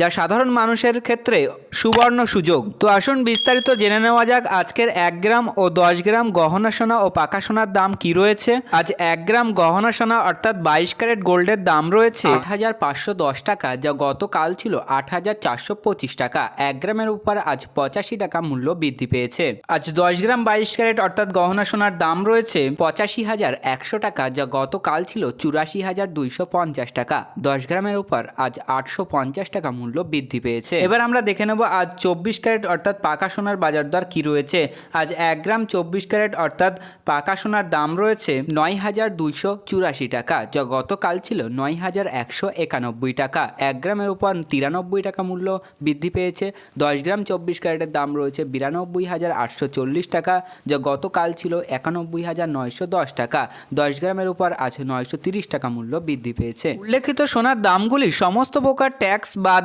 যা সাধারণ মানুষের ক্ষেত্রে সুবর্ণ সুযোগ। তো আসুন বিস্তারিত জেনে নেওয়া যাক আজকের এক গ্রাম ও দশ গ্রাম গহনা সোনা ও পাকা সোনার দাম কি রয়েছে। আজ এক গ্রাম গহনা সোনা অর্থাৎ বাইশ ক্যারেট গোল্ডের দাম রয়েছে আট হাজার পাঁচশো দশ টাকা, যা গতকাল ছিল আট হাজার চারশো পঁচিশ টাকা। এক গ্রামের উপর আজ পঁচাশি টাকা মূল্য বৃদ্ধি পেয়েছে। আজ দশ গ্রাম বাইশ ক্যারেট অর্থাৎ গহনা সোনার দাম রয়েছে পঁচাশি হাজার একশো টাকা, যা গতকাল ছিল চুরাশি হাজার দুইশো পঞ্চাশ টাকা। দশ গ্রামের উপর আজ আটশো পঞ্চাশ টাকা মূল্য বৃদ্ধি পেয়েছে। এবার আমরা দেখে নেব আজ চব্বিশ ক্যারেট অর্থাৎ পাকা সোনার বাজার দর কি রয়েছে। আজ এক গ্রাম চব্বিশ ক্যারেট অর্থাৎ পাকা সোনার দাম রয়েছে নয় হাজার দুইশো চুরাশি টাকা, যা গতকাল ছিল নয় হাজার একশো একানব্বই টাকা। এক গ্রামের উপর তিরানব্বই টাকা মূল্য বৃদ্ধি পেয়েছে। দশ গ্রাম চব্বিশ ক্যারেটের দাম রয়েছে বিরানব্বই হাজার আটশো চল্লিশ টাকা, যা গতকাল ছিল একানব্বই হাজার নয়শো দশ টাকা। দশ গ্রামের উপর আজ নয়শো তিরিশ টাকা মূল্য বৃদ্ধি পেয়েছে। উল্লেখিত সোনার দামগুলি সমস্ত প্রকার ট্যাক্স বাদ